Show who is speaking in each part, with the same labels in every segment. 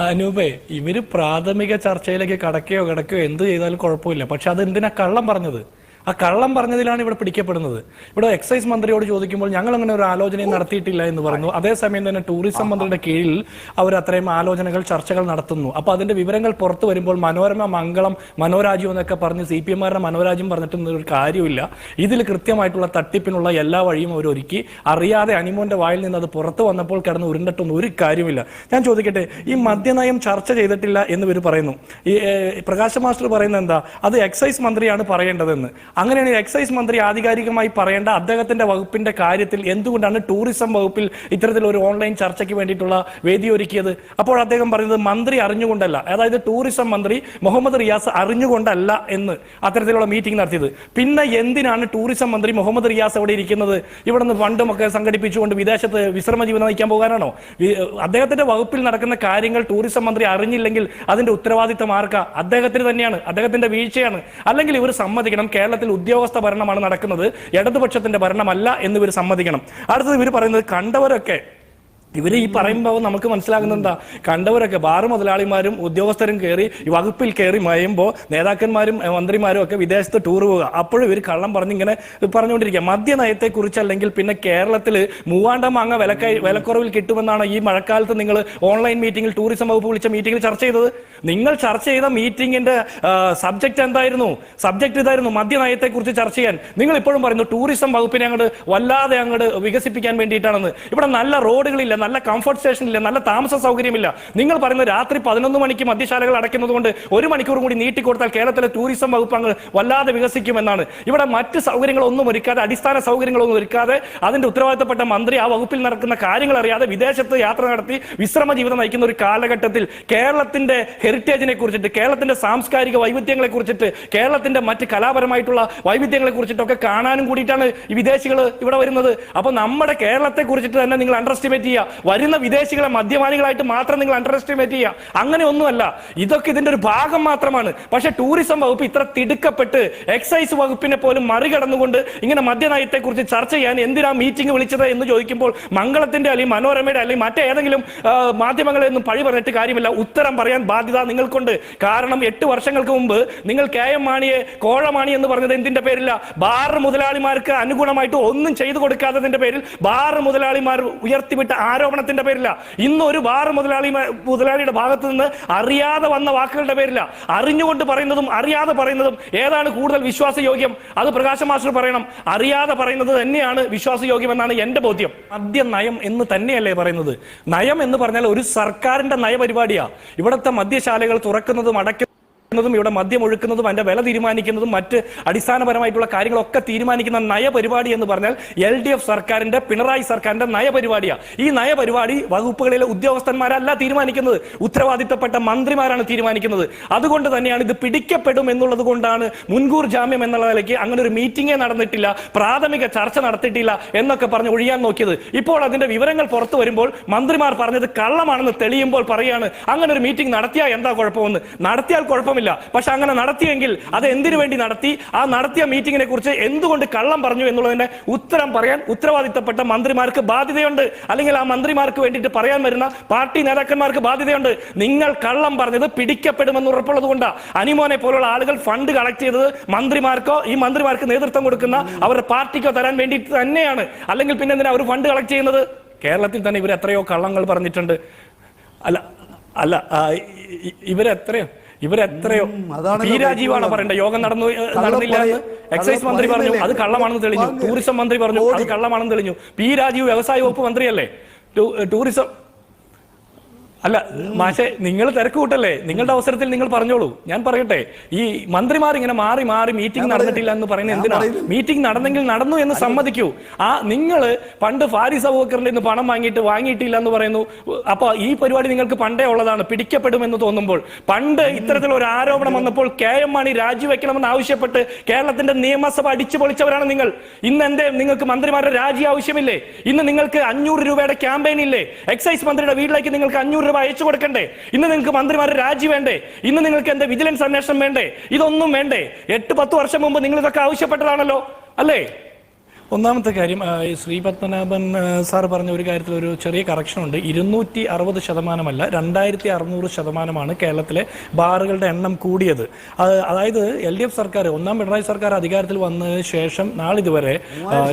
Speaker 1: അനൂപേ ഇവർ പ്രാഥമിക ചർച്ചയിലേക്ക് കടക്കുകയോ കിടക്കുകയോ എന്ത് ചെയ്താലും കുഴപ്പമില്ല. പക്ഷെ അത് എന്തിനാ കള്ളം പറഞ്ഞത്? ആ കള്ളം പറഞ്ഞതിലാണ് ഇവിടെ പിടിക്കപ്പെടുന്നത്. ഇവിടെ എക്സൈസ് മന്ത്രിയോട് ചോദിക്കുമ്പോൾ ഞങ്ങൾ അങ്ങനെ ഒരു ആലോചനയും നടത്തിയിട്ടില്ല എന്ന് പറഞ്ഞു. അതേസമയം തന്നെ ടൂറിസം മന്ത്രിയുടെ കീഴിൽ അവർ അത്രയും ആലോചനകൾ ചർച്ചകൾ നടത്തുന്നു. അപ്പൊ അതിന്റെ വിവരങ്ങൾ പുറത്തു വരുമ്പോൾ മനോരമ മംഗളം മനോരാജ്യം എന്നൊക്കെ പറഞ്ഞ് സി പി എമ്മാരുടെ മനോരാജ്യം പറഞ്ഞിട്ടൊന്നും ഒരു കാര്യമില്ല ഇതിൽ കൃത്യമായിട്ടുള്ള തട്ടിപ്പിനുള്ള എല്ലാ വഴിയും അവർ ഒരുക്കി. അറിയാതെ അനിമോന്റെ വായിൽ നിന്ന് അത് പുറത്തു വന്നപ്പോൾ കിടന്ന് ഉരുണ്ടിട്ടൊന്നും ഒരു കാര്യമില്ല ഞാൻ ചോദിക്കട്ടെ ഈ മദ്യനയം ചർച്ച ചെയ്തിട്ടില്ല എന്ന് ഇവർ പറയുന്നു. ഈ പ്രകാശ മാസ്റ്റർ പറയുന്നത് എന്താ? അത് എക്സൈസ് മന്ത്രിയാണ് പറയേണ്ടതെന്ന്. അങ്ങനെയാണ് എക്സൈസ് മന്ത്രി ആധികാരികമായി പറയേണ്ട അദ്ദേഹത്തിന്റെ വകുപ്പിന്റെ കാര്യത്തിൽ എന്തുകൊണ്ടാണ് ടൂറിസം വകുപ്പിൽ ഇത്തരത്തിൽ ഒരു ഓൺലൈൻ ചർച്ചയ്ക്ക് വേണ്ടിയിട്ടുള്ള വേദി ഒരുക്കിയത്? അപ്പോൾ അദ്ദേഹം പറയുന്നത് മന്ത്രി അറിഞ്ഞുകൊണ്ടല്ല. അതായത് ടൂറിസം മന്ത്രി മുഹമ്മദ് റിയാസ് അറിഞ്ഞുകൊണ്ടല്ല എന്ന് അത്തരത്തിലുള്ള മീറ്റിംഗ് നടത്തിയത്. പിന്നെ എന്തിനാണ് ടൂറിസം മന്ത്രി മുഹമ്മദ് റിയാസ് അവിടെ ഇരിക്കുന്നത്? ഇവിടെ നിന്ന് ഫണ്ടുമൊക്കെ സംഘടിപ്പിച്ചുകൊണ്ട് വിദേശത്ത് വിശ്രമ ജീവിതം നയിക്കാൻ പോകാനാണോ? അദ്ദേഹത്തിന്റെ വകുപ്പിൽ നടക്കുന്ന കാര്യങ്ങൾ ടൂറിസം മന്ത്രി അറിഞ്ഞില്ലെങ്കിൽ അതിന്റെ ഉത്തരവാദിത്തം ആർക്കാ? അദ്ദേഹത്തിന് തന്നെയാണ് അദ്ദേഹത്തിന്റെ വീഴ്ചയാണ്. അല്ലെങ്കിൽ ഇവർ സമ്മതിക്കണം കേരളത്തിൽ ഉദ്യോഗസ്ഥ ഭരണമാണ് നടക്കുന്നത്. ഇടതുപക്ഷത്തിന്റെ ഭരണമല്ല എന്ന് ഇവർ സമ്മതിക്കണം. അടുത്തത് ഇവർ പറയുന്നത് കണ്ടവരൊക്കെ ഇവർ ഈ പറയുമ്പോൾ നമുക്ക് മനസ്സിലാകുന്നത് എന്താ? കണ്ടവരൊക്കെ ബാർ മുതലാളിമാരും ഉദ്യോഗസ്ഥരും കയറി വകുപ്പിൽ കയറി മയുമ്പോൾ നേതാക്കന്മാരും മന്ത്രിമാരും ഒക്കെ വിദേശത്ത് ടൂർ പോവുക. അപ്പോഴും ഇവർ കള്ളം പറഞ്ഞ് ഇങ്ങനെ പറഞ്ഞുകൊണ്ടിരിക്കുക. മദ്യനയത്തെ കുറിച്ച് അല്ലെങ്കിൽ പിന്നെ കേരളത്തിൽ മൂവാണ്ടം മാങ്ങ വിലക്കൈ വിലക്കുറവിൽ കിട്ടുമെന്നാണ് ഈ മഴക്കാലത്ത് നിങ്ങൾ ഓൺലൈൻ മീറ്റിംഗിൽ ടൂറിസം വകുപ്പ് വിളിച്ച മീറ്റിംഗിൽ ചർച്ച ചെയ്തത്? നിങ്ങൾ ചർച്ച ചെയ്ത മീറ്റിംഗിന്റെ സബ്ജക്ട് എന്തായിരുന്നു? സബ്ജക്ട് ഇതായിരുന്നു മദ്യനയത്തെ കുറിച്ച് ചർച്ച ചെയ്യാൻ. നിങ്ങൾ ഇപ്പോഴും പറയുന്നു ടൂറിസം വകുപ്പിനെ അങ്ങോട്ട് വല്ലാതെ അങ്ങോട്ട് വികസിപ്പിക്കാൻ വേണ്ടിയിട്ടാണെന്ന്. ഇവിടെ നല്ല റോഡുകളില്ല നല്ല കംഫർട്ട് സ്റ്റേഷൻ ഇല്ല നല്ല താമസ സൗകര്യമില്ല. നിങ്ങൾ പറയുന്നത് രാത്രി പതിനൊന്ന് മണിക്ക് മദ്യശാലകൾ അടയ്ക്കുന്നത് കൊണ്ട് ഒരു മണിക്കൂർ കൂടി നീട്ടിക്കൊടുത്താൽ കേരളത്തിലെ ടൂറിസം വകുപ്പ് അങ്ങ് വല്ലാതെ വികസിക്കുമെന്നാണ്. ഇവിടെ മറ്റ് സൗകര്യങ്ങളൊന്നും ഒരുക്കാതെ അടിസ്ഥാന സൗകര്യങ്ങളൊന്നും ഒരുക്കാതെ അതിന്റെ ഉത്തരവാദിത്തപ്പെട്ട മന്ത്രി ആ വകുപ്പിൽ നടക്കുന്ന കാര്യങ്ങൾ അറിയാതെ വിദേശത്ത് യാത്ര നടത്തി വിശ്രമ ജീവിതം നയിക്കുന്ന ഒരു കാലഘട്ടത്തിൽ കേരളത്തിന്റെ ഹെറിറ്റേജിനെ കുറിച്ചിട്ട് കേരളത്തിന്റെ സാംസ്കാരിക വൈവിധ്യങ്ങളെ കുറിച്ചിട്ട് കേരളത്തിന്റെ മറ്റ് കലാപരമായിട്ടുള്ള വൈവിധ്യങ്ങളെ കുറിച്ചിട്ടൊക്കെ കാണാനും കൂടിയിട്ടാണ് ഈ വിദേശികൾ ഇവിടെ വരുന്നത്. അപ്പോൾ നമ്മുടെ കേരളത്തെ കുറിച്ചിട്ട് തന്നെ നിങ്ങൾ അണ്ടർ എസ്റ്റിമേറ്റ് ചെയ്യുക. വരുന്ന വിദേശികളെ മദ്യപാനികളായിട്ട് മാത്രം നിങ്ങൾ അണ്ടർ എസ്റ്റിമേറ്റ് ചെയ്യുക. അങ്ങനെ ഒന്നുമല്ല. ഇതൊക്കെ ഇതിന്റെ ഒരു ഭാഗം മാത്രമാണ്. പക്ഷേ ടൂറിസം വകുപ്പ് ഇത്ര തിടുക്കപ്പെട്ട് എക്സൈസ് വകുപ്പിനെ പോലും മറികടന്നുകൊണ്ട് ഇങ്ങനെ മദ്യനയത്തെ കുറിച്ച് ചർച്ച ചെയ്യാൻ എന്തിനാ മീറ്റിംഗ് വിളിച്ചത് എന്ന് ചോദിക്കുമ്പോൾ മംഗളത്തിന്റെ അല്ലെങ്കിൽ മനോരമയുടെ അല്ലെങ്കിൽ മറ്റേതെങ്കിലും മാധ്യമങ്ങളെ ഒന്നും പഴി പറഞ്ഞിട്ട് കാര്യമില്ല. ഉത്തരം പറയാൻ ബാധ്യത നിങ്ങൾക്കുണ്ട്. കാരണം എട്ട് വർഷങ്ങൾക്ക് മുമ്പ് നിങ്ങൾ കെ എം മാണിയെ കോഴമാണി എന്ന് പറഞ്ഞത് എന്തിന്റെ പേരില്ല ബാർ മുതലാളിമാർക്ക് അനുഗുണമായിട്ട് ഒന്നും ചെയ്തു കൊടുക്കാത്തതിന്റെ പേരിൽ ബാർ മുതലാളിമാർ ഉയർത്തിവിട്ട ആരോപണത്തിന്റെ പേരില്ല ഇന്ന് ഒരു ബാർ മുതലാളി മുതലാളിയുടെ ഭാഗത്ത് നിന്ന് അറിയാതെ വന്ന വാക്കുകളുടെ പേരില്ല അറിഞ്ഞുകൊണ്ട് പറയുന്നതും അറിയാതെ പറയുന്നതും ഏതാണ് കൂടുതൽ വിശ്വാസയോഗ്യം? അത് പ്രകാശ മാസ്റ്റർ പറയണം. അറിയാതെ പറയുന്നത് തന്നെയാണ് വിശ്വാസയോഗ്യം എന്നാണ് എന്റെ ബോധ്യം. മദ്യ നയം എന്ന് തന്നെയല്ലേ പറയുന്നത്. നയം എന്ന് പറഞ്ഞാൽ ഒരു സർക്കാരിന്റെ നയപരിപാടിയാ. ഇവിടുത്തെ മദ്യശാലകൾ തുറക്കുന്നതും അടയ്ക്കുന്നതും ും ഇവിടെ മദ്യം ഒഴുക്കുന്നതും അതിന്റെ വില തീരുമാനിക്കുന്നതും മറ്റ് അടിസ്ഥാനപരമായിട്ടുള്ള കാര്യങ്ങളൊക്കെ തീരുമാനിക്കുന്ന നയപരിപാടി എന്ന് പറഞ്ഞാൽ എൽ ഡി എഫ് സർക്കാരിന്റെ പിണറായി സർക്കാരിന്റെ നയപരിപാടിയാണ് ഈ നയപരിപാടി വകുപ്പുകളിലെ ഉദ്യോഗസ്ഥന്മാരല്ല തീരുമാനിക്കുന്നത്. ഉത്തരവാദിത്തപ്പെട്ട മന്ത്രിമാരാണ് തീരുമാനിക്കുന്നത്. അതുകൊണ്ട് തന്നെയാണ് ഇത് പിടിക്കപ്പെടും എന്നുള്ളത് കൊണ്ടാണ് മുൻകൂർ ജാമ്യം എന്നുള്ള നിലയ്ക്ക് അങ്ങനെ ഒരു മീറ്റിംഗേ നടന്നിട്ടില്ല പ്രാഥമിക ചർച്ച നടത്തിയിട്ടില്ല എന്നൊക്കെ പറഞ്ഞ് ഒഴിയാൻ നോക്കിയത്. ഇപ്പോൾ അതിന്റെ വിവരങ്ങൾ പുറത്തു വരുമ്പോൾ മന്ത്രിമാർ പറഞ്ഞത് കള്ളമാണെന്ന് തെളിയുമ്പോൾ പറയാണ് അങ്ങനെ ഒരു മീറ്റിംഗ് നടത്തിയാൽ എന്താ കുഴപ്പമെന്ന്? നടത്തിയാൽ കുഴപ്പമില്ല. പക്ഷെ അങ്ങനെ നടത്തിയെങ്കിൽ അത് എന്തിനു വേണ്ടി നടത്തി? ആ നടത്തിയ മീറ്റിങ്ങിനെ കുറിച്ച് എന്തുകൊണ്ട് കള്ളം പറഞ്ഞു എന്നുള്ളതിന്റെ ഉത്തരം പറയാൻ ഉത്തരവാദിത്തപ്പെട്ട മന്ത്രിമാർക്ക് ബാധ്യതയുണ്ട്. അല്ലെങ്കിൽ ആ മന്ത്രിമാർക്ക് വേണ്ടിയിട്ട് പറയാൻ വരുന്ന പാർട്ടി നേതാക്കന്മാർക്ക് ബാധ്യതയുണ്ട്. നിങ്ങൾ കള്ളം പറഞ്ഞത് പിടിക്കപ്പെടുമെന്ന് ഉറപ്പുള്ളത് കൊണ്ടാ. അനിമോനെ പോലുള്ള ആളുകൾ ഫണ്ട് കളക്ട് ചെയ്തത് മന്ത്രിമാർക്കോ ഈ മന്ത്രിമാർക്ക് നേതൃത്വം കൊടുക്കുന്ന അവരുടെ പാർട്ടിക്കോ തരാൻ വേണ്ടിയിട്ട് തന്നെയാണ്. അല്ലെങ്കിൽ പിന്നെ എന്തിനാ അവർ ഫണ്ട് കളക്ട് ചെയ്യുന്നത്? കേരളത്തിൽ തന്നെ ഇവർ എത്രയോ കള്ളങ്ങൾ പറഞ്ഞിട്ടുണ്ട്. അല്ല അല്ല ഇവരെത്രയോ? ഇവരെത്രയോ പി രാജീവാണ്. പറയേണ്ടത്. യോഗം നടന്നു നടന്നില്ല എക്സൈസ് മന്ത്രി പറഞ്ഞു. അത് കള്ളമാണെന്ന് തെളിഞ്ഞു. ടൂറിസം മന്ത്രി പറഞ്ഞു. അത് കള്ളമാണെന്ന് തെളിഞ്ഞു. പി രാജീവ് വ്യവസായ വകുപ്പ് മന്ത്രിയല്ലേ? ടൂറിസം അല്ല മാഷെ നിങ്ങൾ തിരക്ക് കൂട്ടല്ലേ നിങ്ങളുടെ അവസരത്തിൽ നിങ്ങൾ പറഞ്ഞോളൂ. ഞാൻ പറയട്ടെ ഈ മന്ത്രിമാർ ഇങ്ങനെ മാറി മാറി മീറ്റിംഗ് നടന്നിട്ടില്ല എന്ന് പറയുന്നത്
Speaker 2: എന്തിനാണ്
Speaker 1: എന്തിനാ? മീറ്റിംഗ് നടന്നെങ്കിൽ നടന്നു എന്ന് സമ്മതിക്കൂ. ആ നിങ്ങൾ പണ്ട് ഫാരിസ് അബൂബക്കറിന്റെ നിന്ന് പണം വാങ്ങിയിട്ട് വാങ്ങിയിട്ടില്ല എന്ന് പറയുന്നു. അപ്പൊ ഈ പരിപാടി നിങ്ങൾക്ക് പണ്ടേ ഉള്ളതാണ് പിടിക്കപ്പെടുമെന്ന് തോന്നുമ്പോൾ. പണ്ട് ഇത്തരത്തിലുള്ള ഒരു ആരോപണം വന്നപ്പോൾ കെ എം മാണി രാജിവെക്കണമെന്ന് ആവശ്യപ്പെട്ട് കേരളത്തിന്റെ നിയമസഭ അടിച്ചു പൊളിച്ചവരാണ് നിങ്ങൾ. ഇന്ന് എന്തേ നിങ്ങൾക്ക് മന്ത്രിമാരുടെ രാജി ആവശ്യമില്ലേ? ഇന്ന് നിങ്ങൾക്ക് അഞ്ഞൂറ് രൂപയുടെ ക്യാമ്പയിൻ ഇല്ലേ എക്സൈസ് മന്ത്രിയുടെ വീട്ടിലേക്ക് നിങ്ങൾക്ക് അഞ്ഞൂറ് രൂപ അയച്ചു കൊടുക്കണ്ടേ? ഇന്ന് നിങ്ങൾക്ക് മന്ത്രിമാരുടെ രാജി വേണ്ടേ? ഇന്ന് നിങ്ങൾക്ക് എന്താ വിജിലൻസ് അന്വേഷണം വേണ്ടേ? ഇതൊന്നും വേണ്ടേ? എട്ട് പത്ത് വർഷം മുമ്പ് നിങ്ങൾ ഇതൊക്കെ ആവശ്യപ്പെട്ടതാണല്ലോ അല്ലേ? ഒന്നാമത്തെ കാര്യം ശ്രീപത്മനാഭൻ ഈ ശ്രീ പത്മനാഭൻ സാർ പറഞ്ഞ ഒരു കാര്യത്തിൽ ഒരു ചെറിയ കറക്ഷൻ ഉണ്ട്. ഇരുന്നൂറ്റി അറുപത് ശതമാനമല്ല രണ്ടായിരത്തി അറുന്നൂറ് ശതമാനമാണ് കേരളത്തിലെ ബാറുകളുടെ എണ്ണം കൂടിയത്. അതായത് എൽ ഡി എഫ് സർക്കാർ ഒന്നാം പിണറായി സർക്കാർ അധികാരത്തിൽ വന്ന ശേഷം നാളിതുവരെ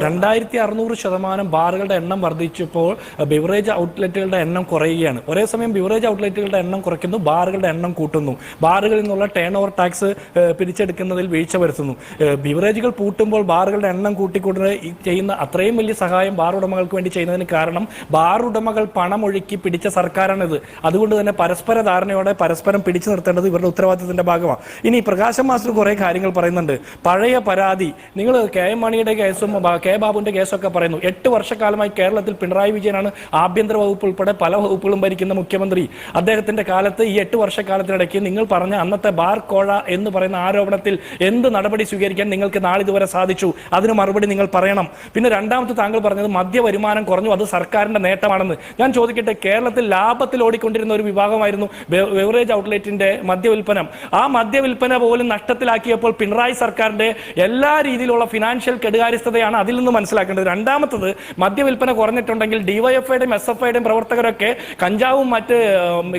Speaker 1: രണ്ടായിരത്തി അറുന്നൂറ് ശതമാനം. ബാറുകളുടെ എണ്ണം വർദ്ധിച്ചപ്പോൾ ബിവറേജ് ഔട്ട്ലെറ്റുകളുടെ എണ്ണം കുറയുകയാണ്. ഒരേ സമയം ബിവറേജ് ഔട്ട്ലെറ്റുകളുടെ എണ്ണം കുറയ്ക്കുന്നു ബാറുകളുടെ എണ്ണം കൂട്ടുന്നു. ബാറുകളിൽ നിന്നുള്ള ടേൺ ഓവർ ടാക്സ് പിരിച്ചെടുക്കുന്നതിൽ വീഴ്ച വരുത്തുന്നു. ബിവറേജുകൾ പൂട്ടുമ്പോൾ ബാറുകളുടെ എണ്ണം കൂട്ടിക്കൂട്ടുന്നത് ചെയ്യുന്ന അത്രയും വലിയ സഹായം ബാർ ഉടമകൾക്ക് വേണ്ടി ചെയ്യുന്നതിന് കാരണം ബാർ ഉടമകൾ പണമൊഴുക്കി പിടിച്ച സർക്കാരാണിത്. അതുകൊണ്ട് തന്നെ പരസ്പര ധാരണയോടെ പരസ്പരം പിടിച്ചു നിർത്തേണ്ടത് ഇവരുടെ ഉത്തരവാദിത്തത്തിന്റെ ഭാഗമാണ്. ഇനി പ്രകാശം മാസ്റ്റർ കുറെ കാര്യങ്ങൾ പറയുന്നുണ്ട്. പഴയ പരാതി നിങ്ങൾ കെ എം മണിയുടെ കേസും കെ ബാബുവിന്റെ കേസൊക്കെ പറയുന്നു. എട്ട് വർഷക്കാലമായി കേരളത്തിൽ പിണറായി വിജയനാണ് ആഭ്യന്തര വകുപ്പ് ഉൾപ്പെടെ പല വകുപ്പുകളും ഭരിക്കുന്ന മുഖ്യമന്ത്രി. അദ്ദേഹത്തിന്റെ കാലത്ത് ഈ എട്ട് വർഷക്കാലത്തിനിടയ്ക്ക് നിങ്ങൾ പറഞ്ഞ അന്നത്തെ ബാർ കോഴ എന്ന് പറയുന്ന ആരോപണത്തിൽ എന്ത് നടപടി സ്വീകരിക്കാൻ നിങ്ങൾക്ക് നാളിതുവരെ സാധിച്ചു? അതിന് മറുപടി നിങ്ങൾ പറയണം. പിന്നെ രണ്ടാമത്തെ താങ്കൾ പറഞ്ഞത് മദ്യ വരുമാനം കുറഞ്ഞു അത് സർക്കാരിന്റെ നേട്ടമാണെന്ന്. ഞാൻ ചോദിക്കട്ടെ കേരളത്തിൽ ലാഭത്തിൽ ഓടിക്കൊണ്ടിരുന്ന ഒരു വിഭാഗമായിരുന്നു ബെവറേജ് ഔട്ട്ലെറ്റിന്റെ മദ്യവിൽപ്പനം ആ മദ്യ മദ്യവിൽപ്പന പോലും നഷ്ടത്തിലാക്കിയപ്പോൾ പിണറായി സർക്കാരിന്റെ എല്ലാ രീതിയിലുള്ള ഫിനാൻഷ്യൽ കെടുകാര്യസ്ഥതയാണ് അതിൽ നിന്ന് മനസ്സിലാക്കേണ്ടത്. രണ്ടാമത്തത് മദ്യവിൽപ്പന കുറഞ്ഞിട്ടുണ്ടെങ്കിൽ ഡിവൈഎഫ്ഐയുടെയും എസ് എഫ് ഐയുടെയും പ്രവർത്തകരൊക്കെ കഞ്ചാവും മറ്റ്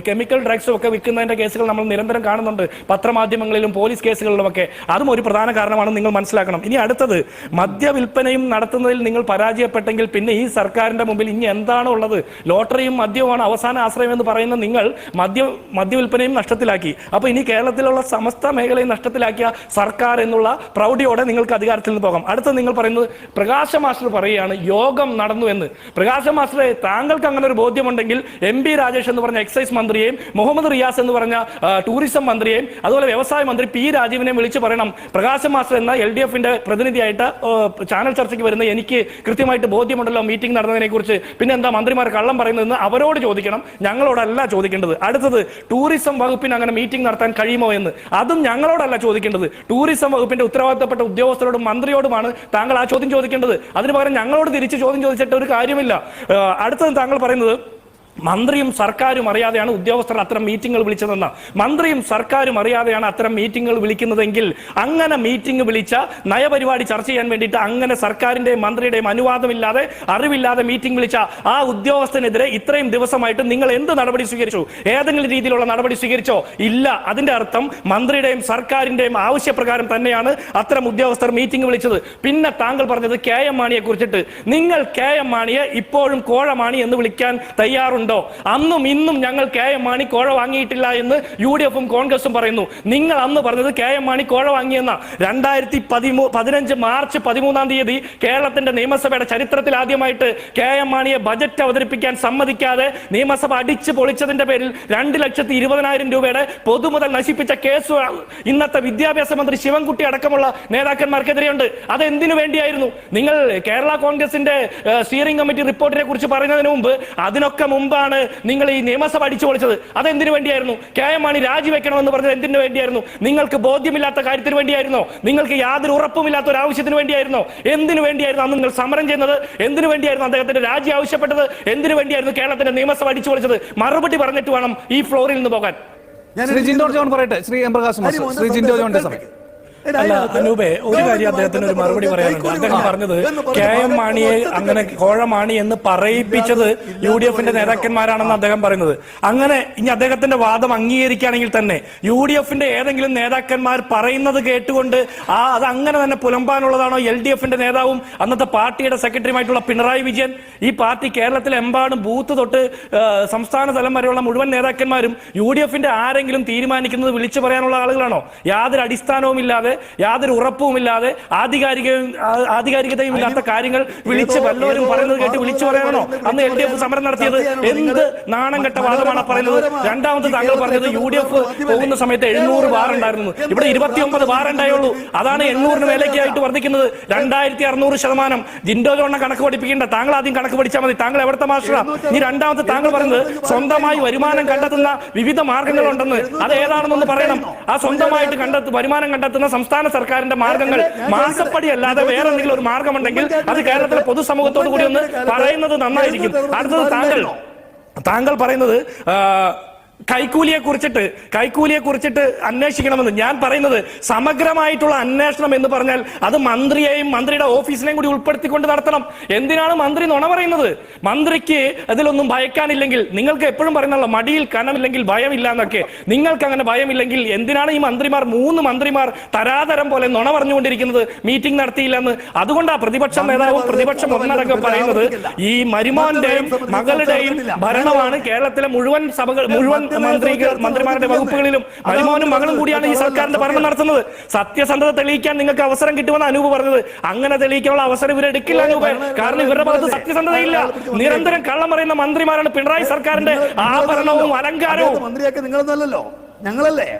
Speaker 1: കെമിക്കൽ ഡ്രഗ്സും ഒക്കെ വിൽക്കുന്നതിന്റെ കേസുകൾ നമ്മൾ നിരന്തരം കാണുന്നുണ്ട്. പത്രമാധ്യമങ്ങളിലും പോലീസ് കേസുകളിലും ഒക്കെ അതും ഒരു പ്രധാന കാരണമാണ് നിങ്ങൾ മനസ്സിലാക്കണം. ഇനി അടുത്തത് മദ്യ മദ്യവിൽപ്പനയും നടത്തുന്നതിൽ നിങ്ങൾ പരാജയപ്പെട്ടെങ്കിൽ പിന്നെ ഈ സർക്കാരിന്റെ മുമ്പിൽ ഇനി എന്താണ് ഉള്ളത്? ലോട്ടറിയും മദ്യവുമാണ് അവസാന ആശ്രയം എന്ന് പറയുന്ന നിങ്ങൾ മദ്യ മദ്യവിൽപ്പനയും നഷ്ടത്തിലാക്കി. അപ്പോൾ ഇനി കേരളത്തിലുള്ള സമസ്ത മേഖലയും നഷ്ടത്തിലാക്കിയ സർക്കാർ എന്നുള്ള പ്രൗഢിയോടെ നിങ്ങൾക്ക് അധികാരത്തിൽ നിന്ന് പോകാം. അടുത്ത നിങ്ങൾ പറയുന്നത് പ്രകാശ മാസ്റ്റർ പറയുകയാണ് യോഗം നടന്നു എന്ന്. പ്രകാശ മാസ്റ്ററെ താങ്കൾക്ക് അങ്ങനെ ഒരു ബോധ്യമുണ്ടെങ്കിൽ എം പി രാജേഷ് എന്ന് പറഞ്ഞ എക്സൈസ് മന്ത്രിയെയും മുഹമ്മദ് റിയാസ് എന്ന് പറഞ്ഞ ടൂറിസം മന്ത്രിയെയും അതുപോലെ വ്യവസായ മന്ത്രി പി രാജീവിനെയും വിളിച്ചു പറയണം. പ്രകാശ മാസ്റ്റർ എന്ന എൽ ഡി എഫിന്റെ പ്രതിനിധിയായിട്ട് ചാനൽ ചാനൽ ചർച്ചയ്ക്ക് വരുന്ന എനിക്ക് കൃത്യമായിട്ട് ബോധ്യമുണ്ടല്ലോ മീറ്റിംഗ് നടന്നതിനെ കുറിച്ച് പിന്നെ എന്താ മന്ത്രിമാർ കള്ളം പറയുന്നതെന്ന് അവരോട് ചോദിക്കണം. ഞങ്ങളോടല്ല ചോദിക്കേണ്ടത്. അടുത്തത് ടൂറിസം വകുപ്പിന് അങ്ങനെ മീറ്റിംഗ് നടത്താൻ കഴിയുമോ എന്ന്. അതും ഞങ്ങളോടല്ല ചോദിക്കേണ്ടത്. ടൂറിസം വകുപ്പിന്റെ ഉത്തരവാദിത്തപ്പെട്ട ഉദ്യോഗസ്ഥരോടും മന്ത്രിയോടുമാണ് താങ്കൾ ആ ചോദ്യം ചോദിക്കേണ്ടത്. അതിന് പകരം ഞങ്ങളോട് തിരിച്ച് ചോദ്യം ചോദിച്ചിട്ട് ഒരു കാര്യമില്ല. അടുത്തത് താങ്കൾ പറയുന്നത് മന്ത്രിയും സർക്കാരും അറിയാതെയാണ് ഉദ്യോഗസ്ഥർ അത്തരം മീറ്റിംഗുകൾ വിളിച്ചതെന്ന്. മന്ത്രിയും സർക്കാരും അറിയാതെയാണ് അത്തരം മീറ്റിംഗുകൾ വിളിക്കുന്നതെങ്കിൽ അങ്ങനെ മീറ്റിംഗ് വിളിച്ച നയപരിപാടി ചർച്ച ചെയ്യാൻ വേണ്ടിയിട്ട് അങ്ങനെ സർക്കാരിന്റെയും മന്ത്രിയുടെയും അനുവാദമില്ലാതെ അറിവില്ലാതെ മീറ്റിംഗ് വിളിച്ച ആ ഉദ്യോഗസ്ഥനെതിരെ ഇത്രയും ദിവസമായിട്ട് നിങ്ങൾ എന്ത് നടപടി സ്വീകരിച്ചു? ഏതെങ്കിലും രീതിയിലുള്ള നടപടി സ്വീകരിച്ചോ? ഇല്ല. അതിന്റെ അർത്ഥം മന്ത്രിയുടെയും സർക്കാരിന്റെയും ആവശ്യപ്രകാരം തന്നെയാണ് അത്തരം ഉദ്യോഗസ്ഥർ മീറ്റിംഗ് വിളിച്ചത്. പിന്നെ താങ്കൾ പറഞ്ഞത് കെ എം മാണിയെ കുറിച്ചിട്ട്. നിങ്ങൾ കെ എം മാണിയെ ഇപ്പോഴും കോഴമാണി എന്ന് വിളിക്കാൻ തയ്യാറുണ്ടോ? അന്നും ഇന്നും ഞങ്ങൾ കെ എം മാണി കോഴ വാങ്ങിയിട്ടില്ല എന്ന് യു ഡി എഫും കോൺഗ്രസും പറയുന്നു. നിങ്ങൾ അന്ന് പറഞ്ഞത് കെ എം മാണി കോഴ വാങ്ങിയെന്ന. രണ്ടായിരത്തി പതിമൂ പതിനഞ്ച് മാർച്ച് പതിമൂന്നാം തീയതി കേരളത്തിന്റെ നിയമസഭയുടെ ചരിത്രത്തിൽ ആദ്യമായിട്ട് കെ എം മാണിയെ ബജറ്റ് അവതരിപ്പിക്കാൻ സമ്മതിക്കാതെ നിയമസഭ അടിച്ചു പൊളിച്ചതിന്റെ പേരിൽ രണ്ട് ലക്ഷത്തി ഇരുപതിനായിരം രൂപയുടെ പൊതുമുതൽ നശിപ്പിച്ച കേസ് ഇന്നത്തെ വിദ്യാഭ്യാസ മന്ത്രി ശിവൻകുട്ടി അടക്കമുള്ള നേതാക്കന്മാർക്കെതിരെയുണ്ട്. അത് എന്തിനു വേണ്ടിയായിരുന്നു? നിങ്ങൾ കേരള കോൺഗ്രസിന്റെ സ്റ്റിയറിംഗ് കമ്മിറ്റി റിപ്പോർട്ടിനെ കുറിച്ച് പറയുന്നതിന് മുമ്പ് അതിനൊക്കെ മുമ്പാണ് നിങ്ങൾ ഈ നിയമസഭ അടിച്ചു പൊളിച്ചത്? അതെന്തിനു വേണ്ടിയായിരുന്നു? കെ എം മാണി രാജിവെക്കണമെന്ന് പറഞ്ഞത് എന്തിനു വേണ്ടിയായിരുന്നു? നിങ്ങൾക്ക് ബോധ്യമില്ലാത്ത കാര്യത്തിന് വേണ്ടിയായിരുന്നോ? നിങ്ങൾക്ക് യാതൊരു ഉറപ്പുമില്ലാത്ത ഒരു ആവശ്യത്തിന് വേണ്ടിയായിരുന്നോ? എന്തിനു വേണ്ടിയായിരുന്നു അന്ന് നിങ്ങൾ സമരം ചെയ്യുന്നത്? എന്തിനു വേണ്ടിയായിരുന്നു അദ്ദേഹത്തിന്റെ രാജി ആവശ്യപ്പെട്ടത്? എന്തിനു വേണ്ടിയായിരുന്നു കേരളത്തിന്റെ നിയമസഭ അടിച്ചു പൊളിച്ചത്? മറുപടി പറഞ്ഞിട്ട് വേണം ഈ ഫ്ലോറിൽ നിന്ന് പോകാൻ.
Speaker 2: ശ്രീ ജിൻഡോ ജോൺ പറയട്ടെ. ശ്രീ എം പ്രകാശ് മാസ്റ്റർ ശ്രീ ജിൻഡോ ജോണിന്റെ സമയം.
Speaker 1: അനൂപേ ഒരു കാര്യം അദ്ദേഹത്തിന് ഒരു മറുപടി പറയാനുണ്ട്. അദ്ദേഹം പറഞ്ഞത് കെ എം മാണിയെ അങ്ങനെ കോഴമാണി എന്ന് പറയിപ്പിച്ചത് യു ഡി എഫിന്റെ നേതാക്കന്മാരാണെന്ന് അദ്ദേഹം പറയുന്നത്. അങ്ങനെ ഇനി അദ്ദേഹത്തിന്റെ വാദം അംഗീകരിക്കുകയാണെങ്കിൽ തന്നെ യു ഡി എഫിന്റെ ഏതെങ്കിലും നേതാക്കന്മാർ പറയുന്നത് കേട്ടുകൊണ്ട് ആ അത് അങ്ങനെ തന്നെ പുലമ്പാനുള്ളതാണോ എൽ ഡി എഫിന്റെ നേതാവും അന്നത്തെ പാർട്ടിയുടെ സെക്രട്ടറിയുമായിട്ടുള്ള പിണറായി വിജയൻ? ഈ പാർട്ടി കേരളത്തിലെമ്പാടും ബൂത്ത് തൊട്ട് സംസ്ഥാന തലം വരെയുള്ള മുഴുവൻ നേതാക്കന്മാരും യു ഡി എഫിന്റെ ആരെങ്കിലും തീരുമാനിക്കുന്നത് വിളിച്ചു പറയാനുള്ള ആളുകളാണോ? യാതൊരു അടിസ്ഥാനവും ഇല്ലാതെ യാതൊരു ഉറപ്പുമില്ലാതെ ആധികാരികയും ആ- ആധികാരികതയും ഇല്ലാത്ത കാര്യങ്ങൾ വിളിച്ച് വല്ലവരും പറയുന്നത് കേട്ട് വിളിച്ചു പറയാനോ അന്ന് എൽ ഡി എഫ് സമരം നടത്തിയത് എന്ത് നാണം കെട്ട വാദമാണ് പറയുന്നത്? രണ്ടാമത് താങ്കൾ പറഞ്ഞത് യു ഡി എഫ് പോകുന്ന സമയത്ത് എഴുന്നൂറ് ബാർ ഉണ്ടായിരുന്നു. ഇവിടെ ഇരുപത്തിയൊമ്പത് ബാർ ഉണ്ടായുള്ളൂ. അതാണ് എണ്ണൂറിന് മേലേക്കായിട്ട് വർദ്ധിക്കുന്നത്. രണ്ടായിരത്തി അറുന്നൂറ് ശതമാനം. ജിൻഡോ ജോണിനെ കണക്ക് പഠിപ്പിക്കേണ്ട. താങ്കൾ ആദ്യം കണക്ക് പഠിച്ചാൽ മതി. താങ്കൾ എവിടുത്തെ മാസ്റ്ററാ? ഇനി രണ്ടാമത്തെ താങ്കൾ പറയുന്നത് സ്വന്തമായി വരുമാനം കണ്ടെത്തുന്ന വിവിധ മാർഗങ്ങളുണ്ടെന്ന്. അത് ഏതാണെന്നൊന്ന് പറയണം. ആ സ്വന്തമായിട്ട് കണ്ടെത്തു വരുമാനം കണ്ടെത്തുന്ന സംസ്ഥാന സർക്കാരിന്റെ മാർഗങ്ങൾ മാസപ്പടി അല്ലാതെ വേറെ എന്തെങ്കിലും ഒരു മാർഗമുണ്ടെങ്കിൽ അത് കേരളത്തിലെ പൊതുസമൂഹത്തോട് കൂടി ഒന്ന് പറയുന്നത് നന്നായിരിക്കും. അടുത്തത് താങ്കൾ താങ്കൾ പറയുന്നത് കൈക്കൂലിയെ കുറിച്ചിട്ട് കൈക്കൂലിയെ കുറിച്ചിട്ട് അന്വേഷിക്കണമെന്ന് ഞാൻ പറയുന്നത് സമഗ്രമായിട്ടുള്ള അന്വേഷണം എന്ന് പറഞ്ഞാൽ അത് മന്ത്രിയെയും മന്ത്രിയുടെ ഓഫീസിനെയും കൂടി ഉൾപ്പെടുത്തിക്കൊണ്ട് നടത്തണം. എന്തിനാണ് മന്ത്രി നുണ പറയുന്നത്? മന്ത്രിക്ക് അതിലൊന്നും ഭയക്കാനില്ലെങ്കിൽ നിങ്ങൾക്ക് എപ്പോഴും പറയുന്നുള്ള മടിയിൽ കനമില്ലെങ്കിൽ ഭയമില്ല എന്നൊക്കെ. നിങ്ങൾക്ക് അങ്ങനെ ഭയമില്ലെങ്കിൽ എന്തിനാണ് ഈ മന്ത്രിമാർ മൂന്ന് മന്ത്രിമാർ തരാതരം പോലെ നുണ പറഞ്ഞുകൊണ്ടിരിക്കുന്നത്? മീറ്റിംഗ് നടത്തിയില്ലെന്ന്. അതുകൊണ്ടാണ് പ്രതിപക്ഷ നേതാവും പ്രതിപക്ഷം ഒന്നടങ്കം പറയുന്നത് ഈ മരുമോന്റെയും മകളുടെയും ഭരണമാണ് കേരളത്തിലെ മുഴുവൻ സഭകൾ മുഴുവൻ മന്ത്രികൾ മന്ത്രിമാരുടെ വകുപ്പുകളിലും മരുമോനും മകളും കൂടിയാണ് ഈ സർക്കാരിന്റെ ഭരണം നടത്തുന്നത്. സത്യസന്ധത തെളിയിക്കാൻ നിങ്ങൾക്ക് അവസരം കിട്ടുമെന്ന് അനൂപ് പറഞ്ഞത്. അങ്ങനെ തെളിയിക്കാനുള്ള അവസരം ഇവർ എടുക്കില്ല അനൂപ്. കാരണം ഇവരുടെ ഭാഗത്ത് സത്യസന്ധതയില്ല. നിരന്തരം കള്ളം പറയുന്ന മന്ത്രിമാരാണ് പിണറായി സർക്കാരിന്റെ ആഭരണവും അലങ്കാരവും.
Speaker 3: മന്ത്രിയൊക്കെ നിങ്ങളൊന്നല്ലോ ഞങ്ങളല്ലേ?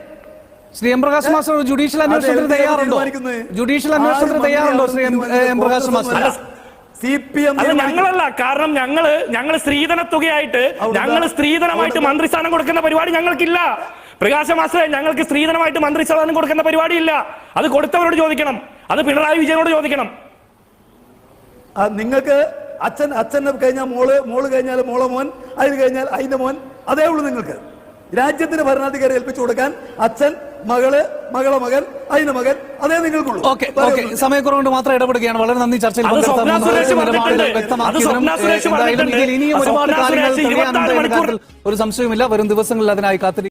Speaker 2: Shri M Prakash master judicial അന്വേഷണത്തിന് തയ്യാറുണ്ടോ. ജുഡീഷ്യൽ അന്വേഷണത്തിന് തയ്യാറുണ്ടോ Shri M Prakash master?
Speaker 3: C P M
Speaker 1: അത് ഞങ്ങളല്ല. കാരണം ഞങ്ങൾ ഞങ്ങൾ സ്ത്രീധന തുകയായിട്ട് ഞങ്ങൾ സ്ത്രീധനമായിട്ട് മന്ത്രിസ്ഥാനം കൊടുക്കുന്ന പരിപാടി ഞങ്ങൾക്കില്ല. പ്രകാശ മാസ്റ്ററെ ഞങ്ങൾക്ക് സ്ത്രീധനമായിട്ട് മന്ത്രിസ്ഥാനം കൊടുക്കുന്ന പരിപാടിയില്ല. അത് കൊടുത്തവരോട് ചോദിക്കണം. അത് പിണറായി വിജയനോട് ചോദിക്കണം.
Speaker 3: നിങ്ങൾക്ക് അച്ഛൻ അച്ഛനെ കഴിഞ്ഞാൽ മോൾ മോൾ കഴിഞ്ഞാൽ മോള മോൻ അതിന് കഴിഞ്ഞാൽ അതിന്റെ മോൻ. അതേ ഉള്ളൂ നിങ്ങൾക്ക്. രാജ്യത്തിന് ഭരണാധികാരി ഏൽപ്പിച്ചു കൊടുക്കാൻ അച്ഛൻ മകൾ മകളെ മകൻ അതിന്റെ മകൻ അതേ നിങ്ങൾക്കുള്ളൂ.
Speaker 2: Okay okay. സമയക്കുറവുകൊണ്ട് മാത്രം ഇടപെടുകയാണ്. വളരെ നന്ദി ചർച്ചയിൽ വ്യക്തമാക്കി
Speaker 1: സ്വപ്ന സുരേഷ് പറഞ്ഞിട്ടുണ്ട്. അത് സ്വപ്ന സുരേഷ് പറഞ്ഞിട്ടുണ്ട്.
Speaker 2: ഇനിയും ഒരുപാട് കാര്യങ്ങൾ
Speaker 1: സുരേഷ്
Speaker 2: തെളിയാനുണ്ട് എന്ന
Speaker 1: 24
Speaker 2: കാര്യത്തിൽ ഒരു സംശയവുമില്ല. വരും ദിവസങ്ങളിൽ അതിനായി കാത്തിരി